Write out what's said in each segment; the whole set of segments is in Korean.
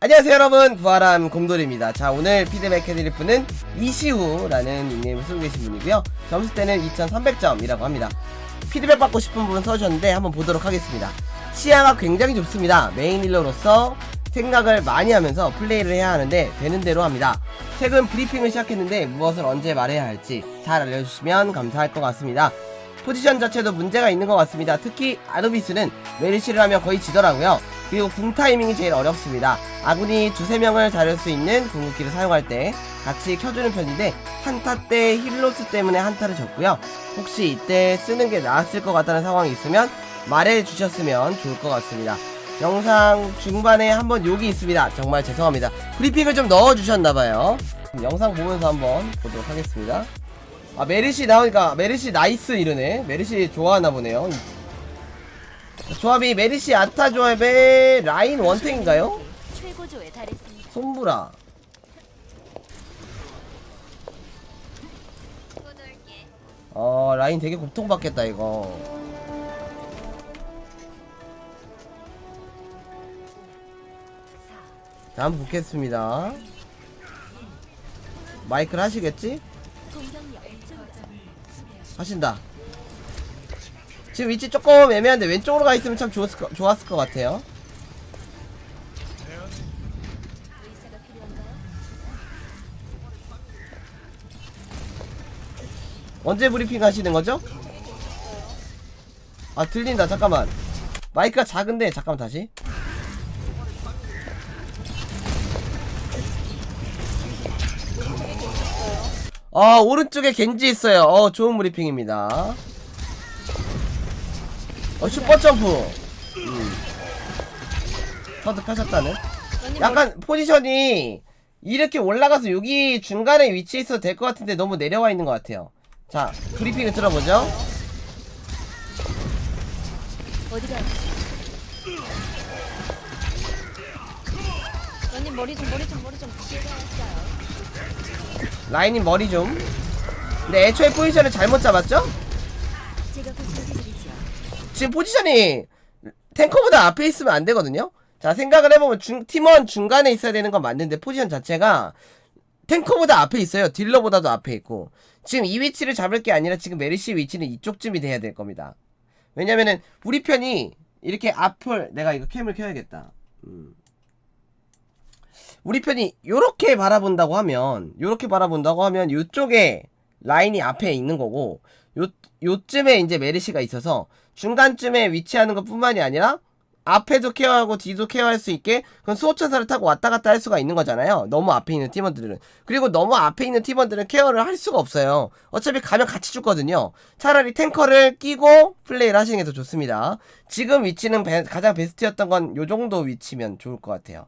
안녕하세요 여러분. 부활한 곰돌입니다. 자 오늘 피드백 해드릴 분은 이시우라는 닉네임을 쓰고 계신 분이고요. 점수대는 2300점이라고 합니다. 피드백 받고 싶은 부분 써주셨는데 한번 보도록 하겠습니다. 시야가 굉장히 좁습니다. 메인 힐러로서 생각을 많이 하면서 플레이를 해야 하는데 되는 대로 합니다. 최근 브리핑을 시작했는데 무엇을 언제 말해야 할지 잘 알려주시면 감사할 것 같습니다. 포지션 자체도 문제가 있는 것 같습니다. 특히 아누비스는 메르시를 하면 거의 지더라고요. 그리고 궁 타이밍이 제일 어렵습니다. 아군이 두세 명을 자를 수 있는 궁극기를 사용할 때 같이 켜주는 편인데 한타 때 힐로스 때문에 한타를 졌고요. 혹시 이때 쓰는 게 나았을 것 같다는 상황이 있으면 말해 주셨으면 좋을 것 같습니다. 영상 중반에 한번 욕이 있습니다. 정말 죄송합니다. 브리핑을 좀 넣어 주셨나봐요. 영상 보면서 한번 보도록 하겠습니다. 아 메르시 나오니까 메르시 나이스 이러네 메르시 좋아하나 보네요 조합이 메르시 아타 조합의 라인 원탱인가요? 최고조에 달했습니다. 손브라 어 라인 되게 고통받겠다 이거 자 한번 보겠습니다 마이크를 하시겠지? 공격력. 하신다. 지금 위치 조금 애매한데 왼쪽으로 가 있으면 참 좋았을 것, 좋았을 것 같아요. 언제 브리핑 하시는 거죠? 아 들린다 잠깐만. 마이크가 작은데 잠깐만 다시. 아 오른쪽에 겐지 있어요. 어 좋은 브리핑입니다. 어 슈퍼 점프. 음. 터득하셨다는. 약간 포지션이 이렇게 올라가서 여기 중간에 위치해 있어도 될 것 같은데 너무 내려와 있는 것 같아요. 자, 브리핑을 들어보죠. 어디가? 언니 머리 좀 머리 좀 머리 좀. 라인이 머리 좀. 근데 애초에 포지션을 잘못 잡았죠? 제가. 지금 포지션이 탱커보다 앞에 있으면 안 되거든요? 자, 생각을 해보면 중, 팀원 중간에 있어야 되는 건 맞는데 포지션 자체가 탱커보다 앞에 있어요. 딜러보다도 앞에 있고. 지금 이 위치를 잡을 게 아니라 지금 메르시 위치는 이쪽쯤이 돼야 될 겁니다. 왜냐면은 우리 편이 이렇게 앞을 내가 이거 캠을 켜야겠다. 음. 우리 편이 요렇게 바라본다고 하면 요렇게 바라본다고 하면 요쪽에 라인이 앞에 있는 거고 요 요쯤에 이제 메르시가 있어서 중간쯤에 위치하는 것 뿐만이 아니라 앞에도 케어하고 뒤도 케어할 수 있게 그건 수호천사를 타고 왔다 갔다 할 수가 있는 거잖아요. 너무 앞에 있는 팀원들은. 그리고 너무 앞에 있는 팀원들은 케어를 할 수가 없어요. 어차피 가면 같이 죽거든요. 차라리 탱커를 끼고 플레이를 하시는 게 더 좋습니다. 지금 위치는 베- 가장 베스트였던 건 요 정도 위치면 좋을 것 같아요.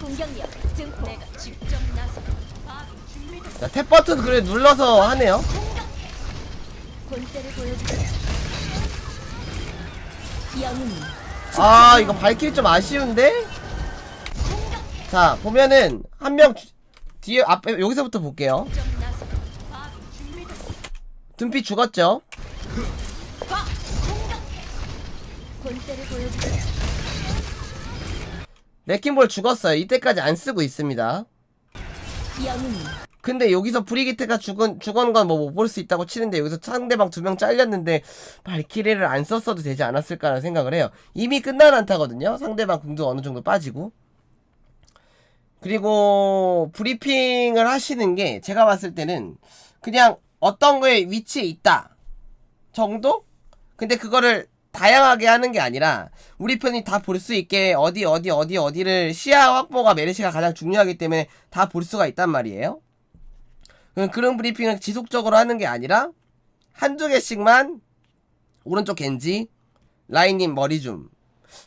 공격력 증폭. 내가 직접 나서 자, 탭 버튼 그래 눌러서 하네요. 본때를 보여주세요. 아, 이거 발길이 좀 아쉬운데? 자, 보면은 한 명 뒤에 앞에 여기서부터 볼게요. 둠피 죽었죠? 레킹볼 죽었어요. 이때까지 안 쓰고 있습니다. 근데 여기서 브리기트가 죽은 죽은 건 뭐 못 볼 수 있다고 치는데 여기서 상대방 두 명 잘렸는데 발키리를 안 썼어도 되지 않았을까라는 생각을 해요. 이미 끝난 한타거든요. 상대방 궁도 어느 정도 빠지고. 그리고 브리핑을 하시는 게 제가 봤을 때는 그냥 어떤 거에 위치에 있다 정도? 근데 그거를 다양하게 하는 게 아니라 우리 편이 다 볼 수 있게 어디 어디 어디 어디를 시야 확보가 메르시가 가장 중요하기 때문에 다 볼 수가 있단 말이에요. 그런 브리핑을 지속적으로 하는 게 아니라 한두 개씩만 오른쪽 겐지 라인님 머리 좀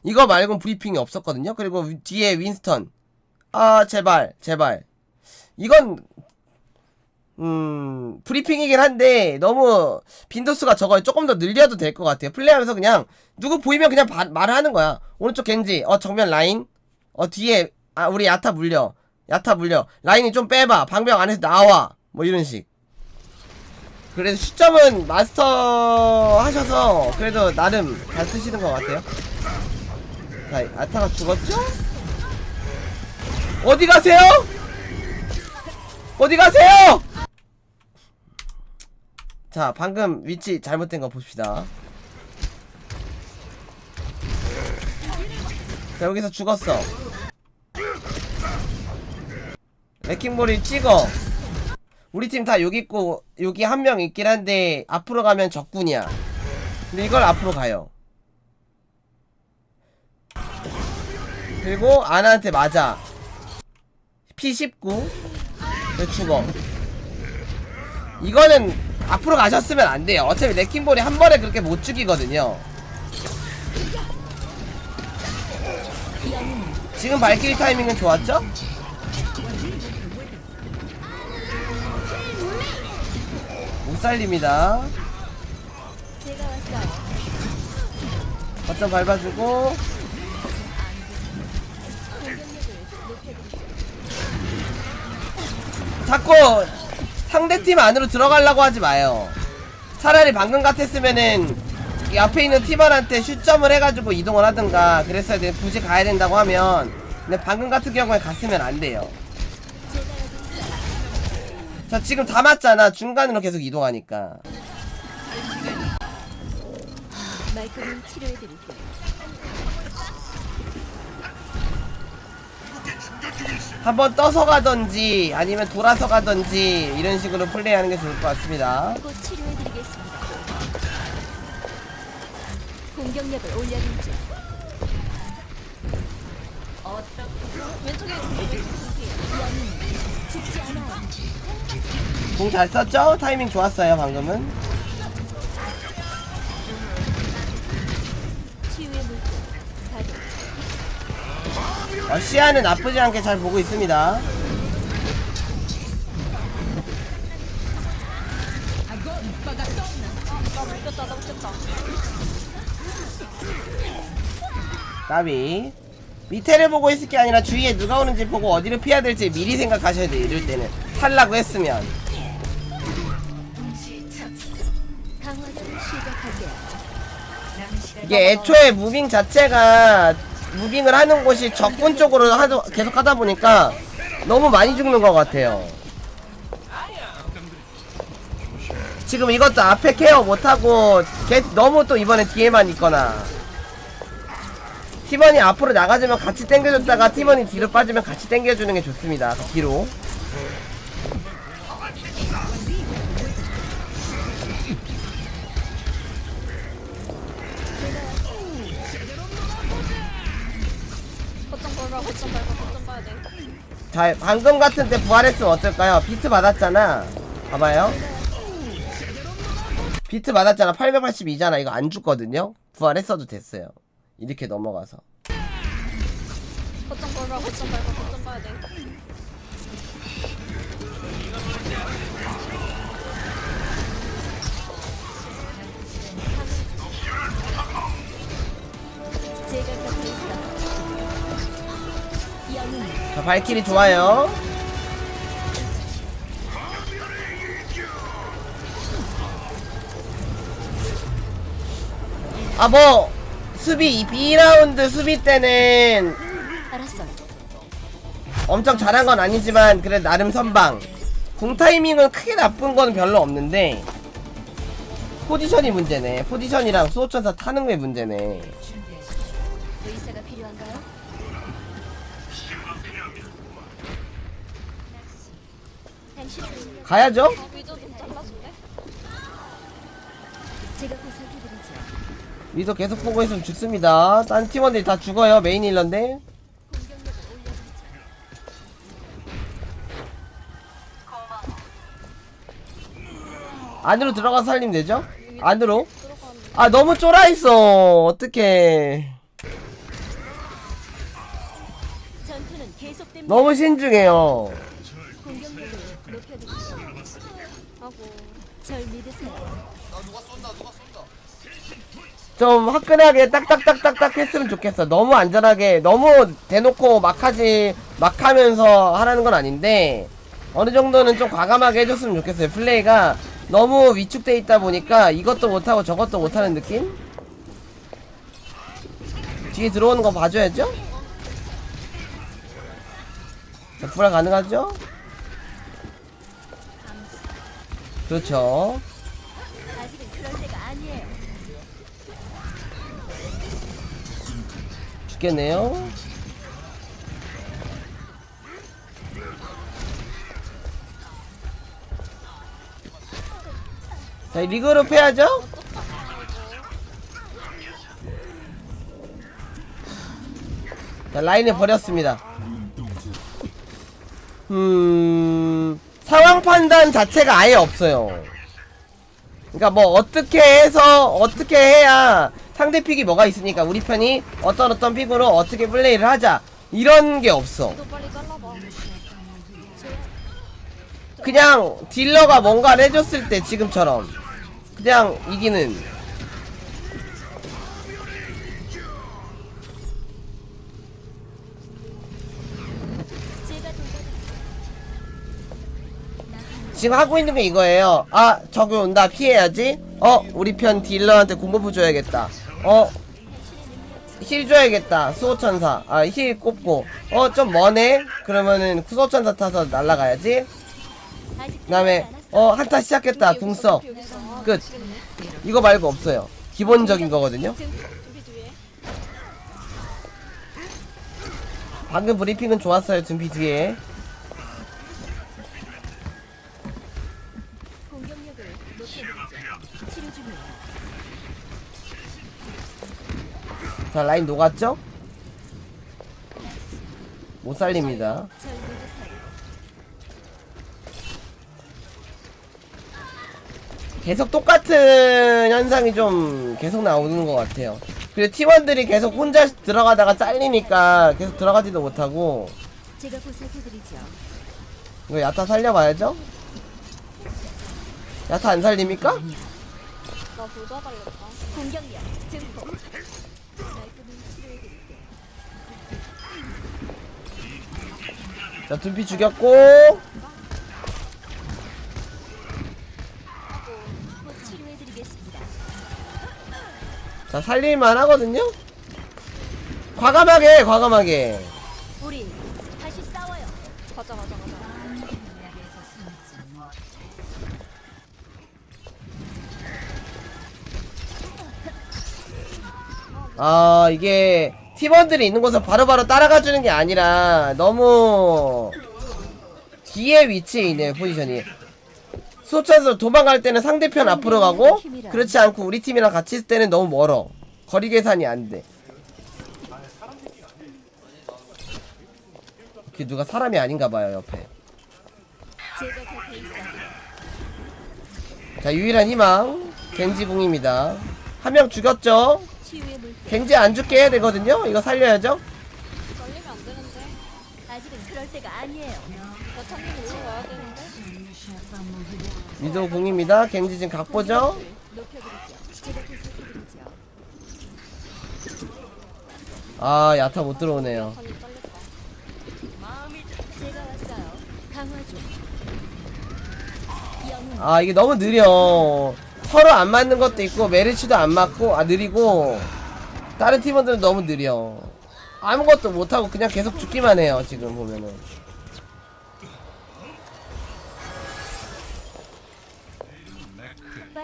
이거 말고 브리핑이 없었거든요. 그리고 위- 뒤에 윈스턴 아 제발 제발 이건 음 브리핑이긴 한데 너무 빈도수가 적어요. 조금 더 늘려도 될 것 같아요. 플레이하면서 그냥 누구 보이면 그냥 바- 말을 하는 거야. 오른쪽 겐지 어 정면 라인 어 뒤에 아 우리 야타 물려 야타 물려 라인이 좀 빼봐 방벽 안에서 나와 뭐 이런 식 그래도 시점은 마스터 하셔서 그래도 나름 잘 쓰시는 것 같아요 자 야타가 죽었죠? 어디 가세요? 어디 가세요? 자, 방금 위치 잘못된 거 봅시다. 자, 여기서 죽었어. 레킹볼이 찍어. 우리 팀 다 여기 있고, 여기 한 명 있긴 한데, 앞으로 가면 적군이야. 근데 이걸 앞으로 가요. 그리고 아나한테 맞아. P19. 왜 죽어? 이거는 앞으로 가셨으면 안 돼요. 어차피 레킹볼이 한 번에 그렇게 못 죽이거든요. 지금 발키리 타이밍은 좋았죠? 살립니다. 제가 왔어요. 거점 밟아주고. 자꾸 상대팀 안으로 들어가려고 하지 마요. 차라리 방금 같았으면은 이 앞에 있는 팀원한테 슛점을 해가지고 이동을 하든가 그랬어야 돼. 굳이 가야 된다고 하면 근데 방금 같은 경우에 갔으면 안 돼요. 자 지금 다 맞잖아. 중간으로 계속 이동하니까. 말끔히 치료해드릴게요. 한번 떠서 가던지 아니면 돌아서 가던지 이런 식으로 플레이하는 게 좋을 것 같습니다. 곧 치료해드리겠습니다. 공격력을 올려드리죠. 왼쪽에 영웅 죽지 않아요. 공 잘 썼죠? 타이밍 좋았어요 방금은. 어, 시야는 나쁘지 않게 잘 보고 있습니다. 까비. 밑에를 보고 있을 게 아니라 주위에 누가 오는지 보고 어디를 피해야 될지 미리 생각하셔야 돼요. 이럴 때는. 살라고 했으면. 이게 애초에 무빙 자체가 무빙을 하는 곳이 적군 쪽으로 하도, 계속 하다 보니까 너무 많이 죽는 것 같아요. 지금 이것도 앞에 케어 못하고 걔 너무 또 이번에 뒤에만 있거나 팀원이 앞으로 나가주면 같이 당겨줬다가 팀원이 뒤로 빠지면 같이 당겨주는 게 좋습니다. 그 뒤로. 걸어, 거점 밟아, 거점 봐야 돼. 자, 방금 같은 때 부활했으면 어떨까요? 비트 받았잖아. 봐봐요. 비트 받았잖아. 882잖아. 이거 안 죽거든요? 부활했어도 됐어요. 이렇게 넘어가서. 거점 걸어, 거점 밟아, 거점 봐야 돼. 자, 발길이 좋아요. 아, 뭐, 수비, 2라운드 수비 때는 알았어. 엄청 잘한 건 아니지만, 그래, 나름 선방. 궁 타이밍은 크게 나쁜 건 별로 없는데, 포지션이 문제네. 포지션이랑 수호천사 타는 게 문제네. 의사가 필요한가요? 가야죠? 좀 잘라줄래? 위도 계속 보고 있으면 죽습니다. 딴 팀원들이 다 죽어요. 메인 올려드리죠. 안으로 들어가서 살리면 되죠? 안으로? 아 너무 쫄아있어 어떡해 전투는 계속됩니다. 너무 신중해요 절 믿으세요. 좀 화끈하게 딱딱딱딱딱 했으면 좋겠어 너무 안전하게 너무 대놓고 막 하지 막 하면서 하라는 건 아닌데 어느 정도는 좀 과감하게 해줬으면 좋겠어요 플레이가 너무 위축돼 있다 보니까 이것도 못하고 저것도 못하는 느낌? 뒤에 들어오는 거 봐줘야죠? 자, 불화 가능하죠? 그렇죠. 아직은 그럴 때가 아니에요. 죽겠네요. 자, 리그룹 해야죠? 자, 라인을 버렸습니다. 음, 상황 판단 자체가 아예 없어요. 그러니까 뭐 어떻게 해서 어떻게 해야 상대 픽이 뭐가 있으니까 우리 편이 어떤 어떤 픽으로 어떻게 플레이를 하자 이런 게 없어. 그냥 딜러가 뭔가를 해줬을 때 지금처럼 그냥 이기는 지금 하고 있는 게 이거예요. 아 저기 온다 피해야지. 어 우리 편 딜러한테 공부부 줘야겠다. 어 힐 줘야겠다. 수호천사. 아 힐 꼽고 어 좀 머네. 그러면은 수호천사 타서 날라가야지. 아직 그다음에 어 한타 시작했다. 궁 써. 끝. 이거 말고 없어요. 기본적인 거거든요. 방금 브리핑은 좋았어요. 준비 뒤에. 자 라인 녹았죠? 못 살립니다. 계속 똑같은 현상이 좀 계속 나오는 것 같아요. 그리고 팀원들이 계속 혼자 들어가다가 잘리니까 계속 들어가지도 못하고 제가 보살펴드리죠. 이거 야타 살려봐야죠? 야타 안 살립니까? 나 보자 달렸다. 공격력 증폭. 자 둔피 죽였고. 자 살릴만 하거든요? 과감하게 과감하게 우리 다시 싸워요. 가자 가자 가자. 아 이게 팀원들이 있는 곳을 바로바로 따라가 주는 게 아니라 너무 뒤에 위치에 있네요 포지션이 수호천에서 도망갈 때는 상대편 앞으로 가고 그렇지 않고 우리 팀이랑 같이 있을 때는 너무 멀어 거리 계산이 안돼 그 누가 사람이 아닌가 봐요 옆에. 자 유일한 희망 겐지궁입니다 한 명 죽였죠. 겐지 안 죽게 해야 되거든요 이거 살려야죠 걸리면 안 되는데. 아직은 그럴 때가 아니에요. 되는데. 위도 궁입니다 겐지 지금 각 보죠 높여드리죠. 제가 보살펴드리죠. 아 야타 못 들어오네요 판이 잘렸다. 제가 왔어요. 강화 중. 영웅 아 이게 너무 느려 서로 안 맞는 것도 있고 메르치도 안 맞고 아 느리고 다른 팀원들은 너무 느려. 아무것도 못하고 그냥 계속 죽기만 해요 지금 보면은.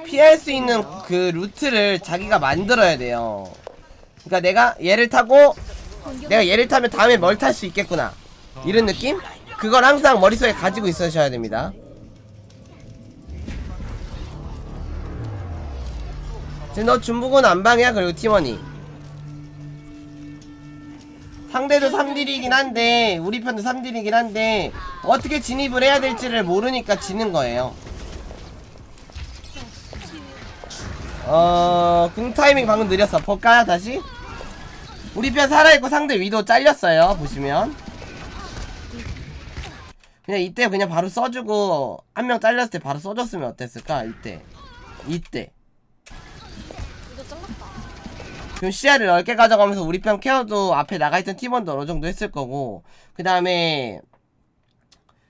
피할 수 있는 그 루트를 자기가 만들어야 돼요. 그러니까 내가 얘를 타고 내가 얘를 타면 다음에 뭘 탈 수 있겠구나. 이런 느낌? 그걸 항상 머릿속에 가지고 있으셔야 됩니다. 지금 너 중북은 안방이야? 그리고 팀원이 상대도 3딜이긴 한데 우리 편도 3딜이긴 한데 어떻게 진입을 해야 될지를 모르니까 지는 거예요. 어... 궁 타이밍 방금 느렸어. 볼까요 다시? 우리 편 살아있고 상대 위도 잘렸어요 보시면. 그냥 이때 그냥 바로 써주고 한 명 잘렸을 때 바로 써줬으면 어땠을까? 이때. 이때 이거 잘랐다. 그럼 시야를 넓게 가져가면서 우리 편 케어도 앞에 나가있던 팀원도 어느 정도 했을 거고 그 다음에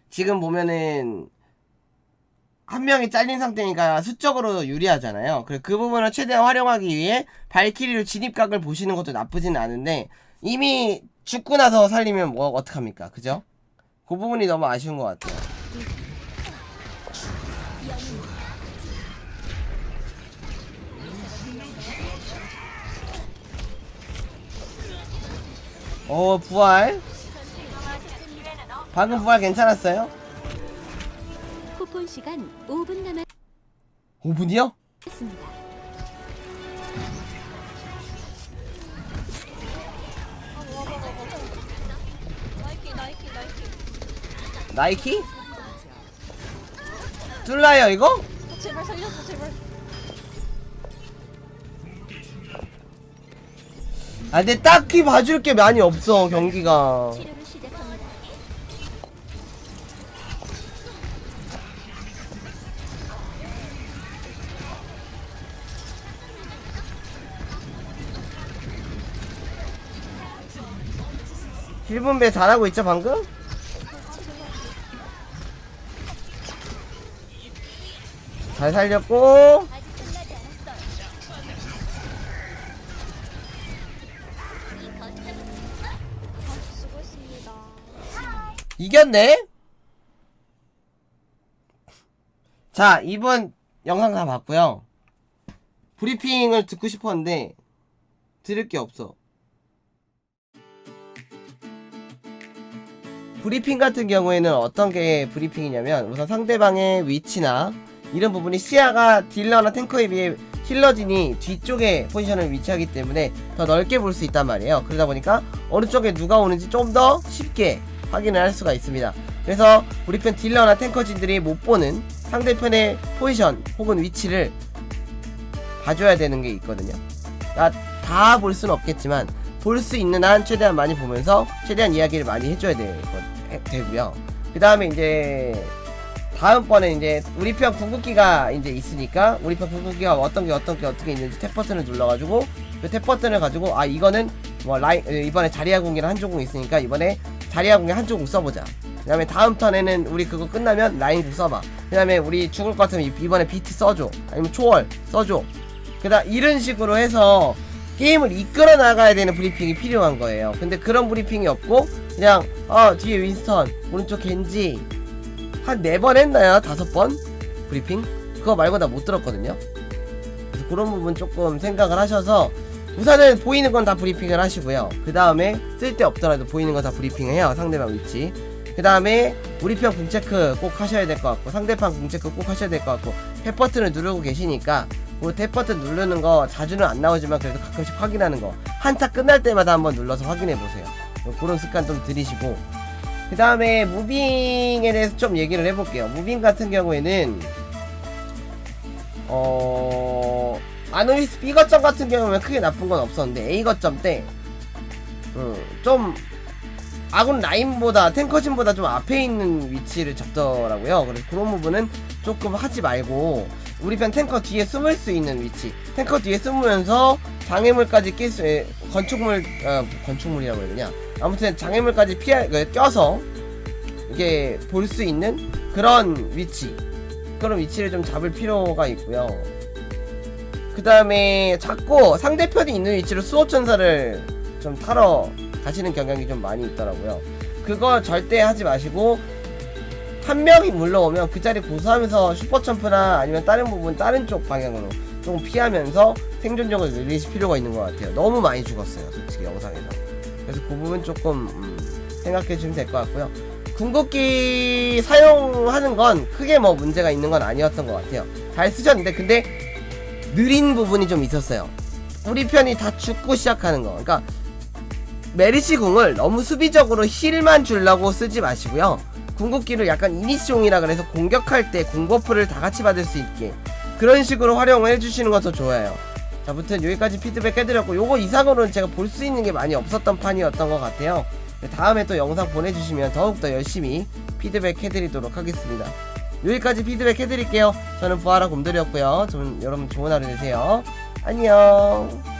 지금 보면은 한 명이 잘린 상태니까 수적으로 유리하잖아요. 그래서 그 부분을 최대한 활용하기 위해 발키리로 진입각을 보시는 것도 나쁘진 않은데 이미 죽고 나서 살리면 뭐 어떡합니까? 그죠? 그 부분이 너무 아쉬운 것 같아요. 오 어, 부활 방금 부활 괜찮았어요? 쿠폰 시간 5분 5분이요? 남았습니다. 나이키 나이키 나이키 나이키? 뚫나요 이거? 제발 살려줘 제발 아 근데 딱히 봐줄 게 많이 없어 경기가 치료를 시작합니다. 힐분배 잘하고 있죠 방금? 잘 살렸고 이겼네? 자 이번 영상 다 봤고요. 브리핑을 듣고 싶었는데 들을 게 없어. 브리핑 같은 경우에는 어떤 게 브리핑이냐면 우선 상대방의 위치나 이런 부분이 시야가 딜러나 탱커에 비해 힐러진이 뒤쪽에 포지션을 위치하기 때문에 더 넓게 볼 수 있단 말이에요. 그러다 보니까 어느 쪽에 누가 오는지 좀 더 쉽게 확인을 할 수가 있습니다 그래서 우리 편 딜러나 탱커진들이 못 보는 상대편의 포지션 혹은 위치를 봐줘야 되는 게 있거든요 다 볼 수는 없겠지만 볼 수 있는 한 최대한 많이 보면서 최대한 이야기를 많이 해줘야 되, 해- 되고요. 그 다음에 이제 다음번에 이제 우리 편 궁극기가 이제 있으니까 우리 편 궁극기가 어떤 게 어떤 게 어떻게 있는지 탭 버튼을 눌러가지고 그 탭 버튼을 가지고 아 이거는 뭐 라인 어, 이번에 자리아 궁이랑 한조궁 있으니까 이번에 자리아 궁에 한조궁 써보자. 그 다음에 다음 턴에는 우리 그거 끝나면 라인 궁 써봐. 그 다음에 우리 죽을 것 같으면 이- 이번에 비트 써줘. 아니면 초월 써줘. 그다 이런 식으로 해서 게임을 이끌어 나가야 되는 브리핑이 필요한 거예요. 근데 그런 브리핑이 없고 그냥 어 뒤에 윈스턴 오른쪽 겐지 한 네 번 했나요? 다섯 번 브리핑? 그거 말고 나 못 들었거든요. 그래서 그런 부분 조금 생각을 하셔서 우선은 보이는 건 다 브리핑을 하시고요. 그 다음에 쓸데 없더라도 보이는 건 다 브리핑해요. 상대방 위치. 그 다음에 우리 편 궁체크 꼭 하셔야 될 것 같고 상대편 궁체크 꼭 하셔야 될 것 같고 탭 버튼을 누르고 계시니까 뭐탭 버튼 누르는 거 자주는 안 나오지만 그래도 가끔씩 확인하는 거 한타 끝날 때마다 한번 눌러서 확인해 보세요. 뭐 그런 습관 좀 들이시고 그 다음에 무빙에 대해서 좀 얘기를 해볼게요. 무빙 같은 경우에는 어 아노이스 B 거점 같은 경우는 크게 나쁜 건 없었는데 A 거점 때 음, 좀 아군 라인보다 탱커진보다 좀 앞에 있는 위치를 잡더라고요. 그래서 그런 부분은 조금 하지 말고 우리 편 탱커 뒤에 숨을 수 있는 위치 탱커 뒤에 숨으면서 장애물까지 낄 수, 에, 건축물 어, 건축물이라고 해야 되냐 아무튼 장애물까지 피하 그, 껴서 이게 볼 수 있는 그런 위치 그런 위치를 좀 잡을 필요가 있고요. 그 다음에 자꾸 상대편이 있는 위치로 수호천사를 좀 타러 가시는 경향이 좀 많이 있더라고요. 그거 절대 하지 마시고 한 명이 물러오면 그 자리 고수하면서 슈퍼점프나 아니면 다른 부분 다른 쪽 방향으로 조금 피하면서 생존력을 늘리실 필요가 있는 것 같아요. 너무 많이 죽었어요, 솔직히 영상에서. 그래서 그 부분 조금 음, 생각해 주시면 될 것 같고요. 궁극기 사용하는 건 크게 뭐 문제가 있는 건 아니었던 것 같아요. 잘 쓰셨는데 근데 느린 부분이 좀 있었어요. 우리 편이 다 죽고 시작하는 거. 그러니까 메리시 궁을 너무 수비적으로 힐만 주려고 쓰지 마시고요. 궁극기를 약간 이니시용이라 그래서 공격할 때 궁버프를 다 같이 받을 수 있게 그런 식으로 활용을 해주시는 것도 좋아요. 자, 아무튼 여기까지 피드백 해드렸고 요거 이상으로는 제가 볼 수 있는 게 많이 없었던 판이었던 것 같아요. 다음에 또 영상 보내주시면 더욱더 열심히 피드백 해드리도록 하겠습니다. 여기까지 피드백 해드릴게요. 저는 부하라 곰돌이었고요. 저는 여러분 좋은 하루 되세요. 안녕.